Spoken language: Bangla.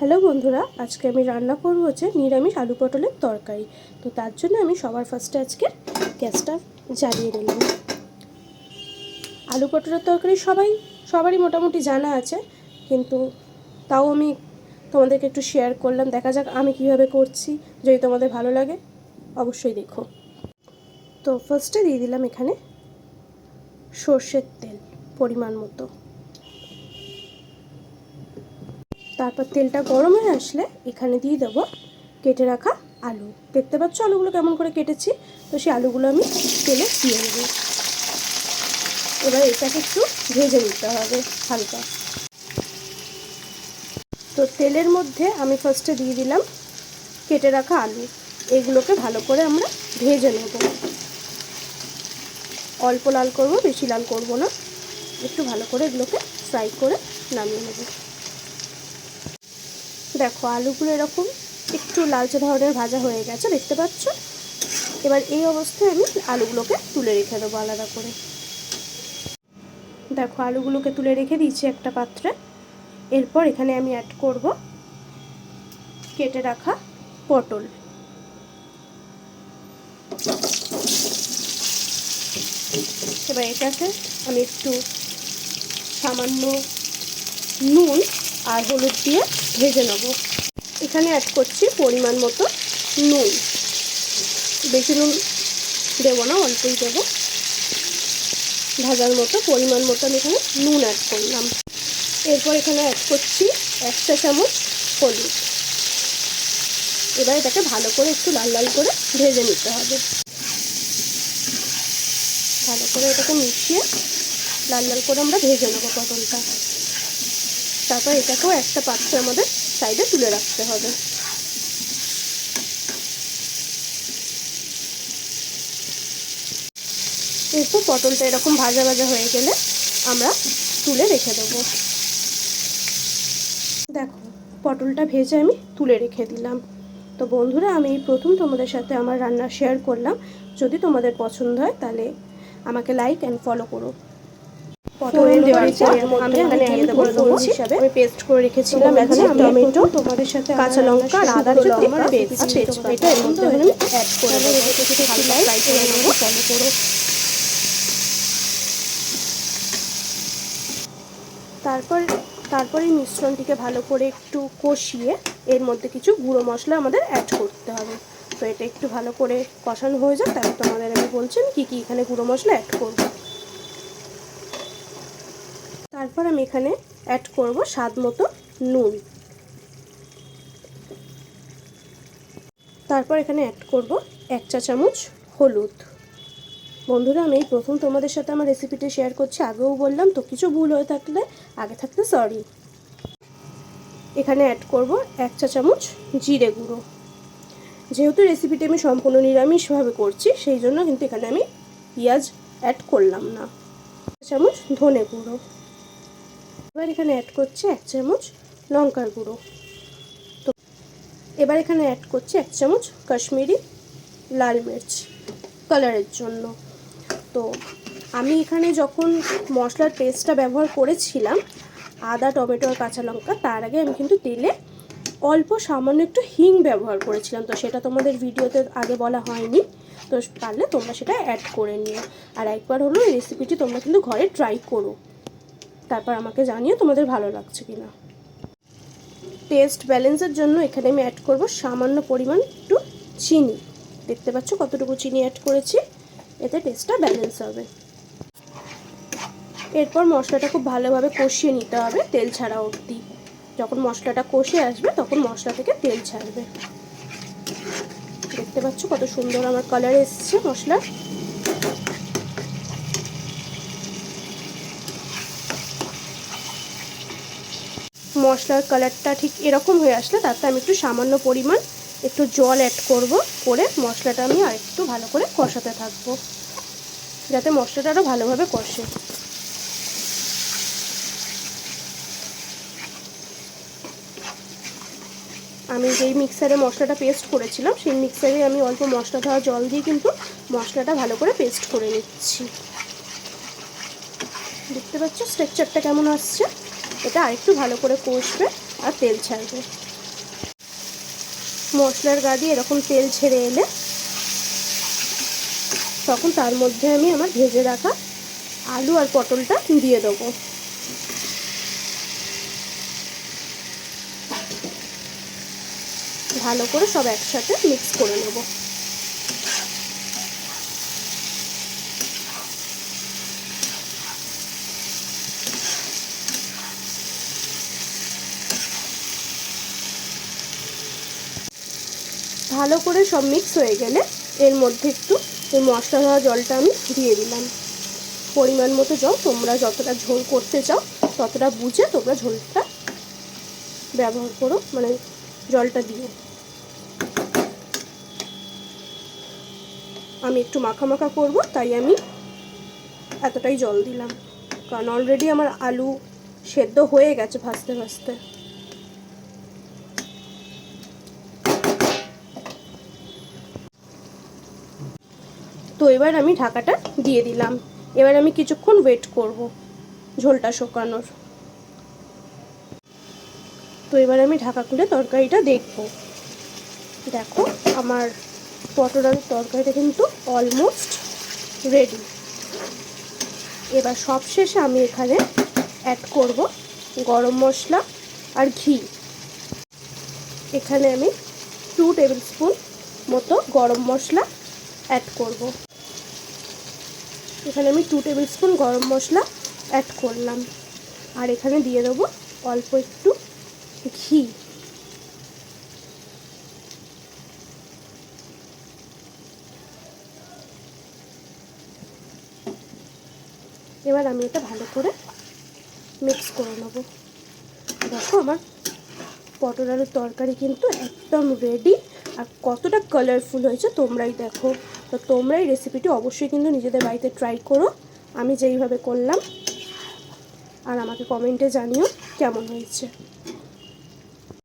হ্যালো বন্ধুরা, আজকে আমি রান্না করব হচ্ছে নিরামিষ আলু পটলের তরকারি। তো তার জন্য আমি সবার ফার্স্টে আজকে গ্যাসটা জ্বালিয়ে নিলাম। আলু পটলের তরকারি সবাই, সবারই মোটামুটি জানা আছে, কিন্তু তাও আমি তোমাদেরকে একটু শেয়ার করলাম। দেখা যাক আমি কীভাবে করছি, যদি তোমাদের ভালো লাগে, অবশ্যই দেখো। তো ফার্স্টে দিয়ে দিলাম এখানে সর্ষের তেল, পরিমাণ মতো। তারপর তেলটা গরম হয়ে আসলে এখানে দিয়ে দেবো কেটে রাখা আলু। দেখতে পাচ্ছ আলুগুলো কেমন করে কেটেছি? তো সেই আলুগুলো আমি তেলে দিয়ে দেবো। এবার এটাকে একটু ভেজে নিতে হবে হালকা। তো তেলের মধ্যে আমি ফার্স্টে দিয়ে দিলাম কেটে রাখা আলু। এগুলোকে ভালো করে আমরা ভেজে নেব। অল্প লাল করব, বেশি লাল করব না। একটু ভালো করে এগুলোকে ফ্রাই করে নামিয়ে নেব। দেখো, আলুগুলো এরকম একটু লালচে ধরনের ভাজা হয়ে গেছে, দেখতে পাচ্ছ? এবার এই অবস্থায় আমি আলুগুলোকে তুলে রেখে দেবো আলাদা করে। দেখো, আলুগুলোকে তুলে রেখে দিয়েছি একটা পাত্রে। এরপর এখানে আমি অ্যাড করব কেটে রাখা পটল। এবার এটাকে আমি একটু সামান্য নুন আর হলুদ দিয়ে ভেজে নেব। এখানে অ্যাড করছি পরিমাণ মতো নুন। বেশি নুন দেবো না, অল্পই দেবো। ভাজার মতো, পরিমাণ মতো আমি এখানে নুন অ্যাড করলাম। এরপর এখানে অ্যাড করছি এক চা চামচ হলুদ। এবার এটাকে ভালো করে একটু লাল লাল করে ভেজে নিতে হবে। ভালো করে এটাকে মিশিয়ে লাল লাল করে আমরা ভেজে নেব পটলটা তারপর এটাকেও একটা পাত্রে আমাদের সাইডে তুলে রাখতে হবে। এরপর পটলটা এরকম ভাজা ভাজা হয়ে গেলে আমরা তুলে রেখে দেবো। দেখো, পটলটা ভেজে আমি তুলে রেখে দিলাম। তো বন্ধুরা, আমি প্রথম তোমাদের সাথে আমার রান্না শেয়ার করলাম। যদি তোমাদের পছন্দ হয়, তাহলে আমাকে লাইক অ্যান্ড ফলো করো। পটল দেওয়ার পর আমি এখানে দিয়ে দেবো হিসাবে। আমি পেস্ট করে রেখেছিলাম এখানে টমেটো তোমাদের সাথে কাঁচা লঙ্কা আর আদা রসুন আমার পেস্ট এটা এর মধ্যে আমি অ্যাড করে দেবো হালকা ফ্রাই করে নেব। ফলো করো তারপর তারপর এই মিশ্রণটিকে ভালো করে একটু কষিয়ে এর মধ্যে কিছু গুঁড়ো মশলা আমাদের অ্যাড করতে হবে। তো এটা একটু ভালো করে কষানো হয়ে যাক তারপর তোমাদের আমি বলছি আমি কী কী এখানে গুঁড়ো মশলা অ্যাড করব। তারপর আমি এখানে অ্যাড করব স্বাদ মতো নুন। তারপর এখানে অ্যাড করব এক চা চামচ হলুদ। বন্ধুরা, আমি প্রথম তোমাদের সাথে আমার রেসিপিটা শেয়ার করছি। আগেও বললাম, তো কিছু ভুল হয়ে থাকলে, আগে থাকতে সরি এখানে অ্যাড করব এক চা চামচ জিরে গুঁড়ো। যেহেতু রেসিপিটি আমি সম্পূর্ণ নিরামিষভাবে করছি, সেই জন্য কিন্তু এখানে আমি পেঁয়াজ অ্যাড করলাম না। চামচ ধনে গুঁড়ো। এবার এখানে অ্যাড করছি এক চামচ লঙ্কার গুঁড়ো। তো এবার এখানে অ্যাড করছি এক চামচ কাশ্মীরি লাল মির্চ কালারের জন্য। তো আমি এখানে যখন মশলার পেস্টটা ব্যবহার করেছিলাম, আদা, টমেটো আর কাঁচা লঙ্কা, তার আগে আমি কিন্তু তেলে অল্প সামান্য একটু হিং ব্যবহার করেছিলাম। তো সেটা তোমাদের ভিডিওতে আগে বলা হয়নি, তো পারলে তোমরা সেটা অ্যাড করে নিও। আর একবার হলো রেসিপিটি তোমরা কিন্তু ঘরে ট্রাই করো। তারপর আমাকে জানিও তোমাদের ভালো লাগছে কি না টেস্ট ব্যালেন্সের জন্য এখানে আমি অ্যাড করব সামান্য পরিমাণ একটু চিনি। দেখতে পাচ্ছ কতটুকু চিনি অ্যাড করেছি? এতে টেস্টটা ব্যালেন্স হবে। এরপর মশলাটা খুব ভালোভাবে কষিয়ে নিতে হবে তেল ছাড়া অবধি। যখন মশলাটা কষে আসবে তখন মশলা থেকে তেল ছাড়বে। দেখতে পাচ্ছ কত সুন্দর আমার কালার এসছে মশলার মশলার কালারটা ঠিক এরকম হয়ে আসলে তাতে আমি একটু সামান্য পরিমাণ একটু জল অ্যাড করব, করে মশলাটা আমি আর একটু ভালো করে কষাতে থাকব। যাতে মশলাটা আরও ভালোভাবে কষে। আমি যেই মিক্সারে মশলাটা পেস্ট করেছিলাম, সেই মিক্সারে আমি অল্প মশলা ধোয়া জল দিয়ে কিন্তু মশলাটা ভালো করে পেস্ট করে নিচ্ছি। দেখতে পাচ্ছ স্ট্রেকচারটা কেমন আসছে? এটা আরেকটু ভালো করে কষবে আর তেল ছাড়বে। মশলার গা দিয়ে এরকম তেল ছেড়ে এলে তখন তার মধ্যে আমি আমার ভেজে রাখা আলু আর পটলটা দিয়ে দেবো। ভালো করে সব একসাথে মিক্স করে নেব। ভালো করে সব মিক্স হয়ে গেলে এর মধ্যে একটু এই মশলা ধোয়া জলটা আমি দিয়ে দিলাম। পরিমাণ মতো জল, তোমরা যতটা ঝোল করতে চাও, ততটা বুঝে তোমরা ঝোলটা ব্যবহার করো মানে জলটা দিও আমি একটু মাখা করব, তাই আমি এতটাই জল দিলাম। কারণ অলরেডি আমার আলু সেদ্ধ হয়ে গেছে ভাজতে ভাজতে। এবার আমি ঢাকাটা দিয়ে দিলাম। এবার আমি কিছুক্ষণ ওয়েট করব ঝোলটা শুকানোর। তো এবার আমি ঢাকা খুলে তরকারিটা দেখব। দেখো, আমার পটল আলুর তরকারিটা কিন্তু অলমোস্ট রেডি এবার সবশেষে আমি এখানে অ্যাড করব গরম মশলা আর ঘি। এখানে আমি টু টেবিল স্পুন মতো গরম মশলা অ্যাড করব। এখানে আমি টু টেবিল স্পুন গরম মশলা অ্যাড করলাম। আর এখানে দিয়ে দেবো অল্প একটু ঘি। এবার আমি এটা ভালো করে মিক্স করে নেব। দেখো আমার পটল আলুর তরকারি কিন্তু একদম রেডি আর কতটা কালারফুল হয়েছে তোমরাই দেখো। তো তোমরাই রেসিপিটি অবশ্যই কিন্তু নিজেদের বাড়িতে ট্রাই করো। আমি যেইভাবে করলাম, আর আমাকে কমেন্টে জানিও কেমন হয়েছে।